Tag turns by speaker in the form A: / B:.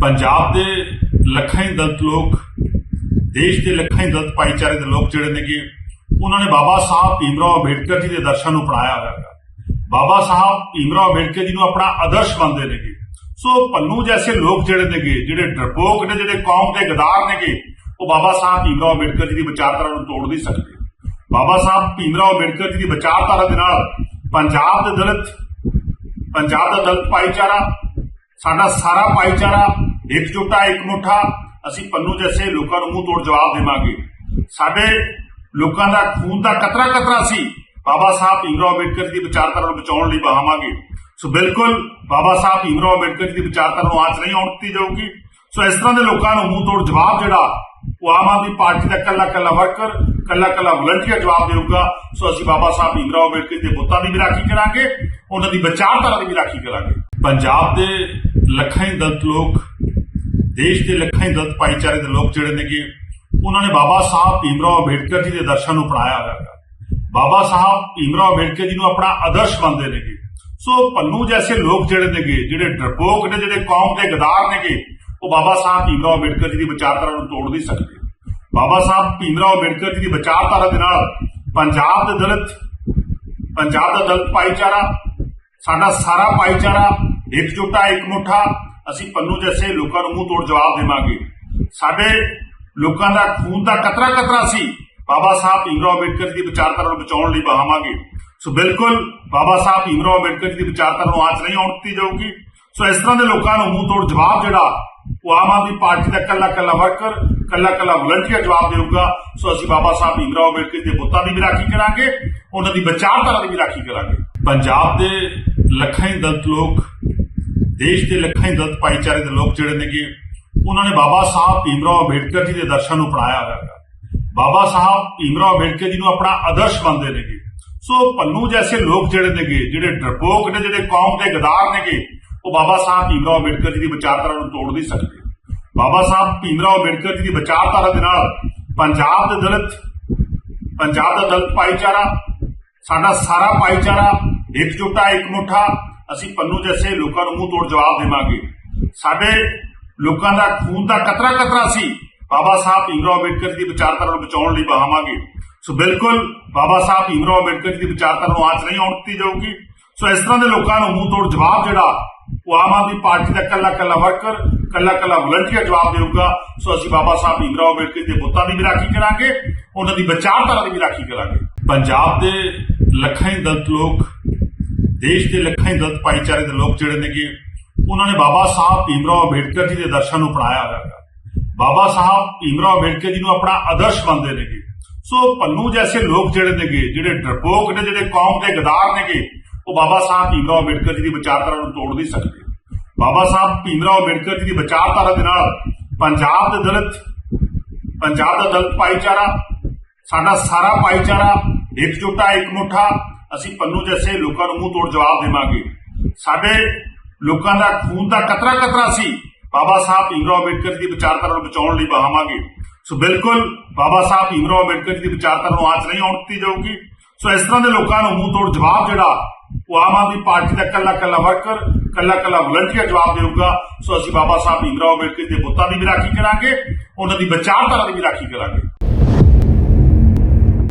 A: ਪੰਜਾਬ ਦੇ ਲੱਖਾਂ ਹੀ ਦਲਤ ਲੋਕ, ਦੇਸ਼ ਦੇ ਲੱਖਾਂ ਹੀ ਦਲਤ ਭਾਈਚਾਰੇ ਦੇ ਲੋਕ ਜਿਹੜੇ ਨੇਗੇ, ਉਹਨਾਂ ਨੇ ਬਾਬਾ ਸਾਹਿਬ ਭੀਮਰਾਓ ਅੰਬੇਡਕਰ ਜੀ ਦੇ ਦਰਸ਼ਨ ਨੂੰ ਅਪਣਾਇਆ ਹੋਇਆ ਹੈ ਬਾਬਾ ਸਾਹਿਬ ਭੀਮਰਾਓ ਅੰਬੇਡਕਰ ਜੀ ਨੂੰ ਆਪਣਾ ਆਦਰਸ਼ ਮੰਨਦੇ ਨੇਗੇ। ਸੋ ਪੰਨੂ ਜੈਸੇ ਲੋਕ ਜਿਹੜੇ ਨੇਗੇ, ਜਿਹੜੇ ਡਰਪੋਕ ਨੇ, ਜਿਹੜੇ ਕੌਮ ਦੇ ਗਦਾਰ ਨੇਗੇ, ਉਹ ਬਾਬਾ ਸਾਹਿਬ ਭੀਮਰਾਓ ਅੰਬੇਡਕਰ ਜੀ ਦੀ ਵਿਚਾਰਧਾਰਾ ਨੂੰ ਤੋੜ ਨਹੀਂ ਸਕਦੇ। ਬਾਬਾ ਸਾਹਿਬ ਭੀਮਰਾਓ ਅੰਬੇਡਕਰ ਜੀ ਦੀ ਵਿਚਾਰਧਾਰਾ ਦੇ ਨਾਲ ਪੰਜਾਬ ਦੇ ਦਲਿਤ, ਪੰਜਾਬ ਦਾ ਦਲਿਤ ਭਾਈਚਾਰਾ, ਸਾਡਾ ਸਾਰਾ ਭਾਈਚਾਰਾ ਇੱਕ ਚੁੱਟਾ ਇੱਕ ਇਕਮੁੱਠਾ ਅਸੀਂ ਪੰਨੂ ਜੈਸੇ ਲੋਕਾਂ ਨੂੰ ਮੂੰਹ ਤੋੜ ਜਵਾਬ ਦੇਵਾਂਗੇ। ਸਾਡੇ ਲੋਕਾਂ ਦਾ ਖੂਨ ਦਾ ਕਤਰਾ ਕਤਰਾ ਸੀ। ਬਾਬਾ ਸਾਹਿਬ ਭੀਮਰਾਓ ਅੰਬੇਡਕਰ ਦੀ ਵਿਚਾਰਧਾਰਾ ਨੂੰ ਬਚਾਉਣ ਲਈ ਬਹਾਵਾਂਗੇ। ਸੋ ਬਿਲਕੁਲ ਬਾਬਾ ਸਾਹਿਬ ਭੀਮਰਾਓ ਅੰਬੇਡਕਰ ਦੀ ਵਿਚਾਰਧਾਰਾ ਨੂੰ ਆਂਚ ਨਹੀਂ ਆਉਣ ਦਿੱਤੀ ਜਾਊਗੀ। ਸੋ ਇਸ ਤਰ੍ਹਾਂ ਦੇ ਲੋਕਾਂ ਨੂੰ ਮੂੰਹ ਤੋੜ ਜਵਾਬ ਜਿਹੜਾ, ਉਹ ਆਮ ਆਦਮੀ ਪਾਰਟੀ ਦਾ ਕੱਲਾ ਕੱਲਾ ਵਰਕਰ, ਕੱਲਾ ਕੱਲਾ ਵਲੰਟੀਅਰ ਜਵਾਬ ਦੇਊਗਾ। ਸੋ ਅਸੀਂ ਬਾਬਾ ਸਾਹਿਬ ਭੀਮਰਾਓ ਅੰਬੇਡਕਰ ਦੇ ਬੁੱਤਾਂ ਦੀ ਵੀ ਰਾਖੀ ਕਰਾਂਗੇ, ਉਹਨਾਂ ਦੀ ਵਿਚਾਰਧਾਰਾ ਦੀ ਵੀ ਰਾਖੀ ਕਰਾਂਗੇ। ਪੰਜਾਬ ਦੇ ਲੱਖਾਂ ਹੀ ਦਲਤ ਲੋਕ ਦੇਸ਼ ਦੇ ਲੱਖਾਂ ਹੀ ਦਲਿਤ ਭਾਈਚਾਰੇ ਦੇ ਲੋਕ ਜਿਹੜੇ ਨੇਗੇ, ਉਹਨਾਂ ਨੇ ਬਾਬਾ ਸਾਹਿਬ ਭੀਮਰਾਓ ਅੰਬੇਡਕਰ ਜੀ ਦੇ ਦਰਸ਼ਨ ਨੂੰ ਅਪਣਾਇਆ ਹੋਇਆ ਹੈ ਬਾਬਾ ਸਾਹਿਬ ਭੀਮਰਾਓ ਅੰਬੇਡਕਰ ਜੀ ਨੂੰ ਆਪਣਾ ਆਦਰਸ਼ ਮੰਨਦੇ ਨੇਗੇ। ਸੋ ਪੰਨੂ ਜੈਸੇ ਲੋਕ ਜਿਹੜੇ ਨੇਗੇ, ਜਿਹੜੇ ਡਰਪੋਕ ਨੇ, ਜਿਹੜੇ ਕੌਮ ਦੇ ਗਦਾਰ ਨੇਗੇ, ਉਹ ਬਾਬਾ ਸਾਹਿਬ ਭੀਮਰਾਓ ਅੰਬੇਡਕਰ ਜੀ ਦੀ ਵਿਚਾਰਧਾਰਾ ਨੂੰ ਤੋੜ ਨਹੀਂ ਸਕਦੇ। ਬਾਬਾ ਸਾਹਿਬ ਭੀਮਰਾਓ ਅੰਬੇਡਕਰ ਜੀ ਦੀ ਵਿਚਾਰਧਾਰਾ ਦੇ ਨਾਲ ਪੰਜਾਬ ਦੇ ਦਲਿਤ, ਪੰਜਾਬ ਦਾ ਦਲਿਤ ਭਾਈਚਾਰਾ, ਸਾਡਾ ਸਾਰਾ ਭਾਈਚਾਰਾ, ਇੱਕ ਜੁੱਟਾ, ਇੱਕ ਮੁੱਠਾ ਅਸੀਂ ਪੰਨੂ ਜੈਸੇ ਲੋਕਾਂ ਨੂੰ ਮੂੰਹ ਤੋੜ ਜਵਾਬ ਦੇਵਾਂਗੇ। ਸਾਡੇ ਲੋਕਾਂ ਦਾ ਖੂਨ ਦਾ ਕਤਰਾ ਕਤਰਾ ਸੀ। ਬਾਬਾ ਸਾਹਿਬ ਭੀਮਰਾਓ ਅੰਬੇਡਕਰ ਦੀ ਵਿਚਾਰਧਾਰਾ ਨੂੰ ਬਚਾਉਣ ਲਈ ਬਹਾਵਾਂਗੇ। ਸੋ ਬਿਲਕੁਲ ਬਾਬਾ ਸਾਹਿਬ ਭੀਮਰਾਓ ਅੰਬੇਡਕਰ ਦੀ ਵਿਚਾਰਧਾਰਾ ਨੂੰ ਆਂਚ ਨਹੀਂ ਆਉਣ ਦਿੱਤੀ ਜਾਊਗੀ। ਸੋ ਇਸ ਤਰ੍ਹਾਂ ਦੇ ਲੋਕਾਂ ਨੂੰ ਮੂੰਹ ਤੋੜ ਜਵਾਬ ਜਿਹੜਾ, ਉਹ ਆਮ ਆਦਮੀ ਪਾਰਟੀ ਦਾ ਕੱਲਾ ਕੱਲਾ ਵਰਕਰ ਕੱਲਾ ਕੱਲਾ ਵਲੰਟੀਅਰ ਜਵਾਬ ਦੇਊਗਾ। ਸੋ ਅਸੀਂ ਬਾਬਾ ਸਾਹਿਬ ਭੀਮਰਾਓ ਅੰਬੇਡਕਰ ਦੇ ਬੁੱਤਾਂ ਦੀ ਵੀ ਰਾਖੀ ਕਰਾਂਗੇ, ਉਹਨਾਂ ਦੀ ਵਿਚਾਰਧਾਰਾ ਦੀ ਵੀ ਰਾਖੀ ਕਰਾਂਗੇ। ਪੰਜਾਬ ਦੇ ਲੱਖਾਂ ਹੀ ਦਲਿਤ ਲੋਕ ਦੇਸ਼ ਦੇ ਲੱਖਾਂ ਹੀ ਦਲਿਤ, ਭਾਈਚਾਰੇ ਦੇ ਲੋਕ ਜਿਹੜੇ ਨੇਗੇ, ਉਹਨਾਂ ਨੇ ਬਾਬਾ ਸਾਹਿਬ ਭੀਮਰਾਓ ਅੰਬੇਡਕਰ ਜੀ ਦੇ ਦਰਸ਼ਨ ਨੂੰ ਅਪਣਾਇਆ ਹੋਇਆ ਹੈ ਬਾਬਾ ਸਾਹਿਬ ਭੀਮਰਾਓ ਅੰਬੇਡਕਰ ਜੀ ਨੂੰ ਆਪਣਾ ਆਦਰਸ਼ ਮੰਨਦੇ ਨੇਗੇ। ਸੋ ਪੰਨੂ ਜੈਸੇ ਲੋਕ ਜਿਹੜੇ ਨੇਗੇ, ਜਿਹੜੇ ਡਰਪੋਕ ਨੇ, ਜਿਹੜੇ ਕੌਮ ਦੇ ਗਦਾਰ ਨੇਗੇ, ਉਹ ਬਾਬਾ ਸਾਹਿਬ ਭੀਮਰਾਓ ਅੰਬੇਡਕਰ ਜੀ ਦੀ ਵਿਚਾਰਧਾਰਾ ਨੂੰ ਤੋੜ ਨਹੀਂ ਸਕਦੇ। ਬਾਬਾ ਸਾਹਿਬ ਭੀਮਰਾਓ ਅੰਬੇਡਕਰ ਜੀ ਦੀ ਵਿਚਾਰਧਾਰਾ ਦੇ ਨਾਲ ਪੰਜਾਬ ਦੇ ਦਲਿਤ, ਪੰਜਾਬ ਦਾ ਦਲਿਤ ਭਾਈਚਾਰਾ, ਸਾਡਾ ਸਾਰਾ ਭਾਈਚਾਰਾ ਇੱਕ ਜੁੱਟਾ ਇੱਕ ਮੁੱਠਾ ਅਸੀਂ ਪੰਨੂ ਜੈਸੇ ਲੋਕਾਂ ਨੂੰ ਮੂੰਹ ਤੋੜ ਜਵਾਬ ਦੇਵਾਂਗੇ। ਸਾਡੇ ਲੋਕਾਂ ਦਾ ਖੂਨ ਦਾ ਕਤਰਾ ਕਤਰਾ ਸੀ। ਬਾਬਾ ਸਾਹਿਬ ਭੀਮਰਾਓ ਅੰਬੇਡਕਰ ਦੀ ਵਿਚਾਰਧਾਰਾ ਨੂੰ ਬਚਾਉਣ ਲਈ ਬਹਾਵਾਂਗੇ। ਸੋ ਬਿਲਕੁਲ ਬਾਬਾ ਸਾਹਿਬ ਭੀਮਰਾਓ ਅੰਬੇਡਕਰ ਦੀ ਵਿਚਾਰਧਾਰਾ ਨੂੰ ਆਂਚ ਨਹੀਂ ਆਉਣ ਦਿੱਤੀ ਜਾਊਗੀ। ਸੋ ਇਸ ਤਰ੍ਹਾਂ ਦੇ ਲੋਕਾਂ ਨੂੰ ਮੂੰਹ ਤੋੜ ਜਵਾਬ ਜਿਹੜਾ, ਉਹ ਆਮ ਆਦਮੀ ਪਾਰਟੀ ਦਾ ਕੱਲਾ ਕੱਲਾ ਵਰਕਰ, ਕੱਲਾ ਕੱਲਾ ਵਲੰਟੀਅਰ ਜਵਾਬ ਦੇਊਗਾ। ਸੋ ਅਸੀਂ ਬਾਬਾ ਸਾਹਿਬ ਭੀਮਰਾਓ ਅੰਬੇਡਕਰ ਦੇ ਬੁੱਤਾਂ ਦੀ ਵੀ ਰਾਖੀ ਕਰਾਂਗੇ, ਉਹਨਾਂ ਦੀ ਵਿਚਾਰਧਾਰਾ ਦੀ ਵੀ ਰਾਖੀ ਕਰਾਂਗੇ। ਪੰਜਾਬ ਦੇ ਲੱਖਾਂ ਹੀ ਦਲਤ ਲੋਕ ਦੇਸ਼ ਦੇ ਲੱਖਾਂ ਹੀ ਦਲਿਤ ਭਾਈਚਾਰੇ ਦੇ ਲੋਕ ਜਿਹੜੇ ਨੇਗੇ, ਉਹਨਾਂ ਨੇ ਬਾਬਾ ਸਾਹਿਬ ਭੀਮਰਾਓ ਅੰਬੇਡਕਰ ਜੀ ਦੇ ਦਰਸ਼ਨ ਨੂੰ ਅਪਣਾਇਆ ਹੋਇਆ ਹੈ ਬਾਬਾ ਸਾਹਿਬ ਭੀਮਰਾਓ ਅੰਬੇਡਕਰ ਜੀ ਨੂੰ ਆਪਣਾ ਆਦਰਸ਼ ਮੰਨਦੇ ਨੇਗੇ। ਸੋ ਪੰਨੂ ਜੈਸੇ ਲੋਕ ਜਿਹੜੇ ਨੇਗੇ, ਜਿਹੜੇ ਡਰਪੋਕ ਨੇ, ਜਿਹੜੇ ਕੌਮ ਦੇ ਗਦਾਰ ਨੇਗੇ, ਉਹ ਬਾਬਾ ਸਾਹਿਬ ਭੀਮਰਾਓ ਅੰਬੇਡਕਰ ਜੀ ਦੀ ਵਿਚਾਰਧਾਰਾ ਨੂੰ ਤੋੜ ਨਹੀਂ ਸਕਦੇ। ਬਾਬਾ ਸਾਹਿਬ ਭੀਮਰਾਓ ਅੰਬੇਡਕਰ ਜੀ ਦੀ ਵਿਚਾਰਧਾਰਾ ਦੇ ਨਾਲ ਪੰਜਾਬ ਦੇ ਦਲਿਤ, ਪੰਜਾਬ ਦਾ ਦਲਿਤ ਭਾਈਚਾਰਾ, ਸਾਡਾ ਸਾਰਾ ਭਾਈਚਾਰਾ ਇੱਕ ਜੁੱਟਾ ਇੱਕ ਮੁੱਠਾ ਅਸੀਂ ਪੰਨੂ ਜੈਸੇ ਲੋਕਾਂ ਨੂੰ ਮੂੰਹ ਤੋੜ ਜਵਾਬ ਦੇਵਾਂਗੇ। ਸਾਡੇ ਲੋਕਾਂ ਦਾ ਖੂਨ ਦਾ ਕਤਰਾ ਕਤਰਾ ਸੀ। ਬਾਬਾ ਸਾਹਿਬ ਭੀਮਰਾਓ ਅੰਬੇਡਕਰ ਜੀ ਦੀ ਵਿਚਾਰਧਾਰਾ ਨੂੰ ਬਚਾਉਣ ਲਈ ਬਹਾਵਾਂਗੇ। ਸੋ ਬਿਲਕੁਲ ਬਾਬਾ ਸਾਹਿਬ ਭੀਮਰਾਓ ਅੰਬੇਡਕਰ ਜੀ ਦੀ ਵਿਚਾਰਧਾਰਾ ਨੂੰ ਆਂਚ ਨਹੀਂ ਆਉਣ ਦਿੱਤੀ ਜਾਊਗੀ। ਸੋ ਇਸ ਤਰ੍ਹਾਂ ਦੇ ਲੋਕਾਂ ਨੂੰ ਮੂੰਹ ਤੋੜ ਜਵਾਬ ਜਿਹੜਾ, ਉਹ ਆਮ ਆਦਮੀ ਪਾਰਟੀ ਦਾ ਕੱਲਾ ਕੱਲਾ ਵਰਕਰ ਕੱਲਾ ਕੱਲਾ ਵਲੰਟੀਅਰ ਜਵਾਬ ਦੇਊਗਾ। ਸੋ ਅਸੀਂ ਬਾਬਾ ਸਾਹਿਬ ਭੀਮਰਾਓ ਅੰਬੇਡਕਰ ਦੇ ਬੁੱਤਾਂ ਦੀ ਵੀ ਰਾਖੀ ਕਰਾਂਗੇ, ਉਹਨਾਂ ਦੀ ਵਿਚਾਰਧਾਰਾ ਦੀ ਵੀ ਰਾਖੀ ਕਰਾਂਗੇ।